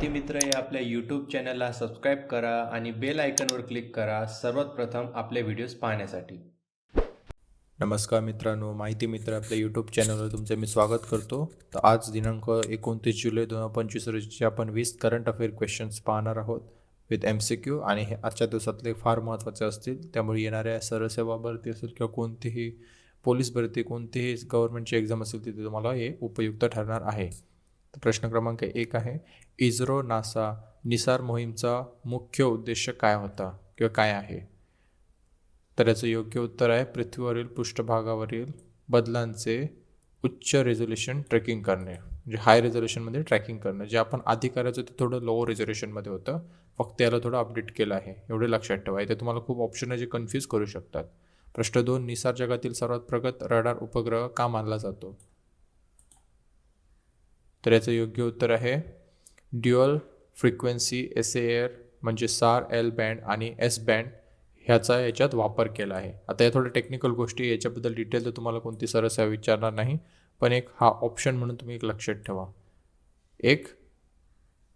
विद्यार्थी मित्र या आपल्या यूट्यूब चॅनलला सबस्क्राईब करा आणि बेल आयकनवर क्लिक करा सर्वात प्रथम आपले व्हिडिओज पाहण्यासाठी. नमस्कार मित्रांनो माहिती मित्र आपल्या यूट्यूब चॅनलवर तुमचे मी स्वागत करतो. तर आज दिनांक एकोणतीस जुलै दोन हजार पंचवीस रोजीचे आपण वीस करंट अफेअर क्वेश्चन्स पाहणार आहोत विथ एम सी क्यू आणि हे आजच्या दिवसातले फार महत्त्वाचे असतील. त्यामुळे येणाऱ्या सरसेवा भरती असेल किंवा कोणतीही पोलीस भरती कोणतीही गव्हर्नमेंटची एक्झाम असेल तिथे तुम्हाला हे उपयुक्त ठरणार आहे. प्रश्न क्रमांक एक आहे इस्रो नासा निसार मोहीमचा मुख्य उद्देश काय होता किंवा काय आहे? तर याचं योग्य उत्तर आहे पृथ्वीवरील पृष्ठभागावरील बदलांचे उच्च रेझोल्युशन ट्रेकिंग करणे. म्हणजे हाय रेझोल्युशनमध्ये ट्रॅकिंग करणं. जे आपण आधी करायचं ते थोडं लो रेझोल्युशनमध्ये होतं. फक्त याला थोडं अपडेट केलं आहे. एवढे लक्षात ठेवा. इथे तुम्हाला खूप ऑप्शन आहे जे कन्फ्यूज करू शकतात. प्रश्न दोन निसार जगातील सर्वात प्रगत रडार उपग्रह का मानला जातो? तर याचं योग्य उत्तर आहे. ड्युअल फ्रिक्वेन्सी एस एअर म्हणजे सार एल बँड आणि एस बँड ह्याचा याच्यात वापर केला आहे. आता या थोड्या टेक्निकल गोष्टी याच्याबद्दल डिटेल तर तुम्हाला कोणती सरस विचारणार नाही पण एक हा ऑप्शन म्हणून तुम्ही एक लक्षात ठेवा. एक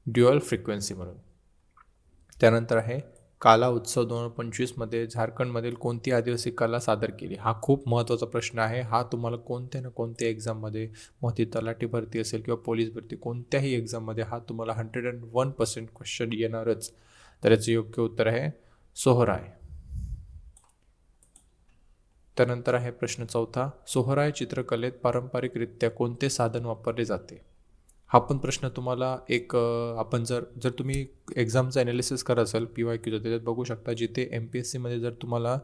ड्युअल फ्रिक्वेन्सी म्हणून. त्यानंतर आहे काला उत्सव दोन हजार पंचवीसमध्ये झारखंडमधील कोणती आदिवासी कला सादर केली? हा खूप महत्त्वाचा प्रश्न आहे. हा तुम्हाला कोणत्या ना कोणत्या एक्झाममध्ये मग ती तलाठी भरती असेल किंवा पोलीस भरती कोणत्याही एक्झाममध्ये हा तुम्हाला hundred and one percent question येणारच. तर याचं योग्य उत्तर आहे सोहराय. त्यानंतर आहे प्रश्न चौथा. सोहराय चित्रकलेत पारंपरिकरित्या कोणते साधन वापरले जाते? हा पण प्रश्न तुम्हाला एक आपण जर जर तुम्ही एक्झामचं ॲनालिसिस करत असाल पी वाय क्यूचं त्याच्यात बघू शकता जिथे एम पी एस सीमध्ये जर तुम्हाला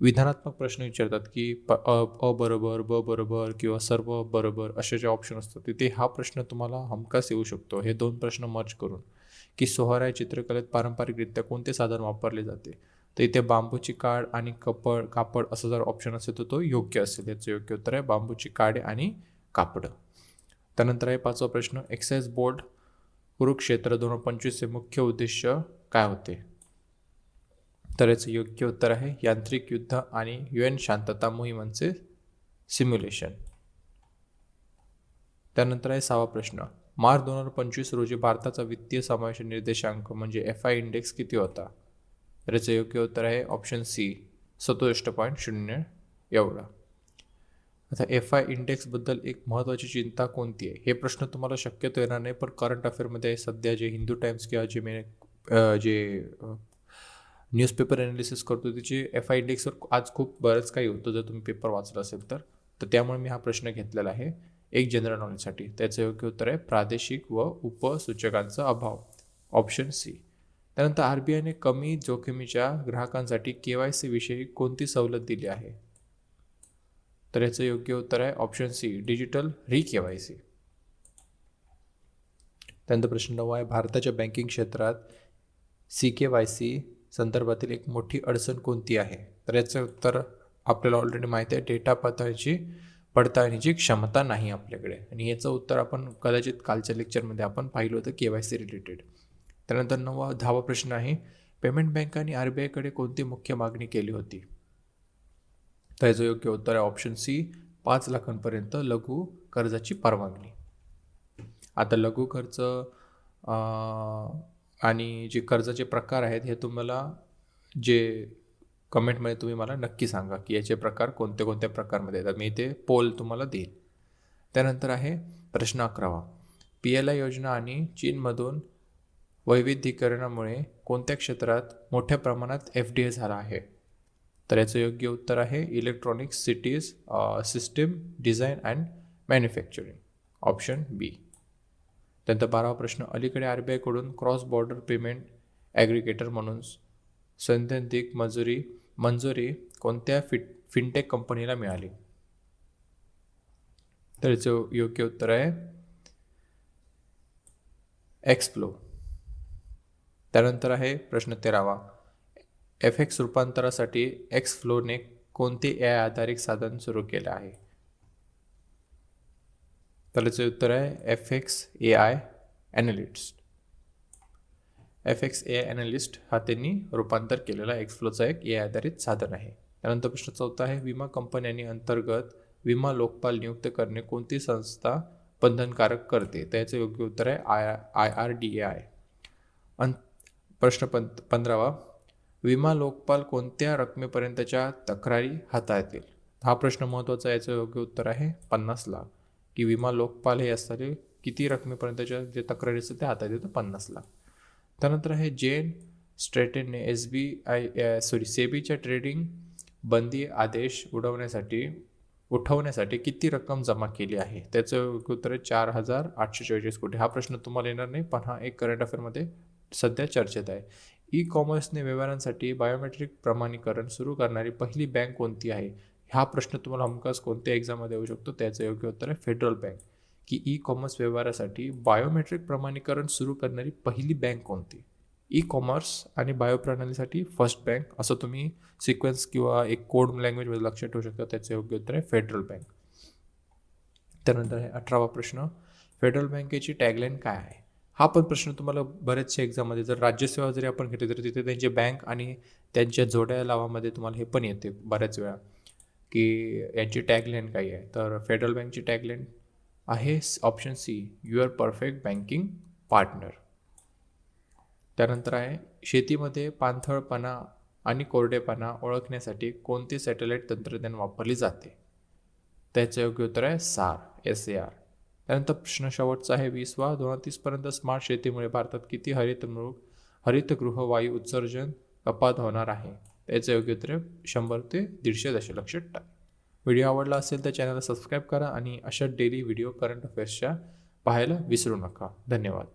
विधानात्मक प्रश्न विचारतात की प अ अ बरोबर ब बरोबर किंवा सर्व बरोबर असे जे ऑप्शन असतात तिथे हा प्रश्न तुम्हाला हमखास येऊ शकतो. हे दोन प्रश्न मर्ज करून की सोहराय चित्रकलेत पारंपरिकरित्या कोणते साधन वापरले जाते? तर इथे बांबूची काड आणि कपड कापड असं जर ऑप्शन असेल तर तो योग्य असेल. याचं योग्य उत्तर आहे बांबूची काडे आणि कापडं. त्यानंतर आहे पाचवा प्रश्न एक्साईज बोर्ड कुरुक्षेत्र दोन हजार पंचवीसचे मुख्य उद्देश काय होते? तर याचं योग्य उत्तर आहे यांत्रिक युद्ध आणि यू एन शांतता मोहिमांचे सिम्युलेशन त्यानंतर आहे सहावा प्रश्न मार्च दोन हजार पंचवीस रोजी भारताचा वित्तीय समावेश निर्देशांक म्हणजे एफ आय इंडेक्स किती होता? तर याचं योग्य उत्तर आहे ऑप्शन सी सदुसष्ट पॉईंट शून्य एवढा. आता एफ आय इंडेक्सबद्दल एक महत्त्वाची चिंता कोणती आहे? हे प्रश्न तुम्हाला शक्यतो येणार नाही पण करंट अफेअरमध्ये सध्या जे हिंदू टाइम्स किंवा जे मे जे न्यूजपेपर ॲनालिसिस करतो त्याची एफ आय इंडेक्सवर आज खूप बरंच काही होतं. जर तुम्ही पेपर वाचला असेल तर तर त्यामुळे मी हा प्रश्न घेतलेला आहे. एक जनरल नॉलेजसाठी त्याचं योग्य उत्तर आहे प्रादेशिक व उपसूचकांचा अभाव. ऑप्शन सी त्यानंतर आर बी आयने कमी जोखमीच्या ग्राहकांसाठी के वाय सी विषयी कोणती सवलत दिली आहे? तर याचं योग्य उत्तर आहे ऑप्शन सी डिजिटल री के वाय सी त्यानंतर प्रश्न नऊ आहे भारताच्या बँकिंग क्षेत्रात सी के वाय सी संदर्भातील एक मोठी अडचण कोणती आहे? तर याचं उत्तर आपल्याला ऑलरेडी माहिती आहे डेटा पातळीची पडताळणीची क्षमता नाही आपल्याकडे. आणि याचं उत्तर आपण कदाचित कालच्या लेक्चरमध्ये आपण पाहिलं होतं के वाय सी रिलेटेड त्यानंतर नवा दहावा प्रश्न आहे पेमेंट बँकांनी आर बी आयकडे कोणती मुख्य मागणी केली होती? त्याचं योग्य उत्तर आहे ऑप्शन सी पाच लाखांपर्यंत लघु कर्जाची परवानगी. आता लघु कर्ज आणि जे कर्जाचे प्रकार आहेत हे तुम्हाला जे कमेंटमध्ये तुम्ही मला नक्की सांगा की याचे प्रकार कोणत्या कोणत्या प्रकारमध्ये येतात. मी इथे पोल तुम्हाला देईल. त्यानंतर आहे प्रश्न अकरावा. पी एल आय योजना आणि चीनमधून वैविध्यीकरणामुळे कोणत्या क्षेत्रात मोठ्या प्रमाणात एफ डी ए झाला आहे? तर याचं योग्य उत्तर आहे electronic cities system design and manufacturing option B त्यानंतर बारावा प्रश्न अलीकडे आर बी आयकडून क्रॉस बॉर्डर पेमेंट ॲग्रिगेटर म्हणून सैद्धांतिक मंजुरी मंजुरी कोणत्या फिट फिनटेक कंपनीला मिळाली? तर याचं योग्य उत्तर आहे एक्सप्लो त्यानंतर आहे प्रश्न तेरावा. एफ एक्स रूपांतरासाठी एक्स फ्लोने कोणते ए आय आधारित साधन सुरू केले आहे? तर उत्तर आहे F X A I analyst F X A I analyst हा त्यांनी रूपांतर केलेला एक्सफ्लोचा एक ए आय आधारित साधन आहे. त्यानंतर प्रश्न चौथा आहे विमा कंपन्यांनी अंतर्गत विमा लोकपाल नियुक्त करणे कोणती संस्था बंधनकारक करते? त्याचे योग्य उत्तर आहे I I R D A I. अन प्रश्न पं पंधरावा विमा लोकपाल कोणत्या रकमेपर्यंतच्या तक्रारी हाताळतील? हा प्रश्न महत्त्वाचा आहे. याचं योग्य उत्तर आहे पन्नास लाख. की विमा लोकपाल हे असणारे किती रकमेपर्यंतच्या जे तक्रारी असतात ते हाताळतील तर पन्नास लाख. त्यानंतर आहे जेन स्ट्रेटेनने एस बी आय सॉरी सेबीच्या ट्रेडिंग बंदी आदेश उडवण्यासाठी उठवण्यासाठी किती रक्कम जमा केली आहे? त्याचं योग्य उत्तर आहे चार हजार आठशे चोवीस कोटी. हा प्रश्न तुम्हाला येणार नाही पण हा एक करंट अफेअरमध्ये सध्या चर्चेत आहे. ई कॉमर्सने व्यवहारांसाठी बायोमेट्रिक प्रमाणीकरण सुरू करणारी पहिली बँक कोणती आहे? हा प्रश्न तुम्हाला हमखास कोणत्या एक्झाममध्ये येऊ शकतो? त्याचं योग्य उत्तर आहे फेडरल बँक की ई कॉमर्स व्यवहारासाठी बायोमेट्रिक प्रमाणीकरण सुरू करणारी पहिली बँक कोणती? ई कॉमर्स आणि बायोप्रणालीसाठी फर्स्ट बँक असं तुम्ही सिक्वेन्स किंवा एक कोड लँग्वेजमध्ये लक्षात ठेवू शकता त्याचं योग्य उत्तर आहे फेडरल बँक त्यानंतर आहे अठरावा प्रश्न. फेडरल बँकेची टॅगलाईन काय आहे? हा पण प्रश्न तुम्हाला बरेचशा एक्झाममध्ये जर राज्यसेवा जरी आपण घेतली तर तिथे त्यांचे बँक आणि त्यांच्या जोड्या लावामध्ये तुम्हाला हे पण येते बऱ्याच वेळा की यांची टॅगलाईन काही आहे. तर फेडरल बँकची टॅगलाईन आहे option C your perfect banking partner त्यानंतर आहे शेतीमध्ये पाणथळपणा आणि कोरडेपणा ओळखण्यासाठी कोणते सॅटेलाईट तंत्रज्ञान वापरले जाते? त्याचं योग्य उत्तर आहे सार एस ए आर त्यानंतर प्रश्न शेवटचा आहे वीसवा दोन हजार तीसपर्यंत स्मार्ट शेतीमुळे भारतात किती हरितमृग हरितगृह वायू उत्सर्जन कपात होणार आहे? त्याचं योग्य उत्तर शंभर ते दीडशे दशलक्ष टन. व्हिडिओ आवडला असेल तर चॅनलला सबस्क्राईब करा आणि अशा डेली व्हिडिओ करंट अफेअर्सच्या पाहायला विसरू नका. धन्यवाद.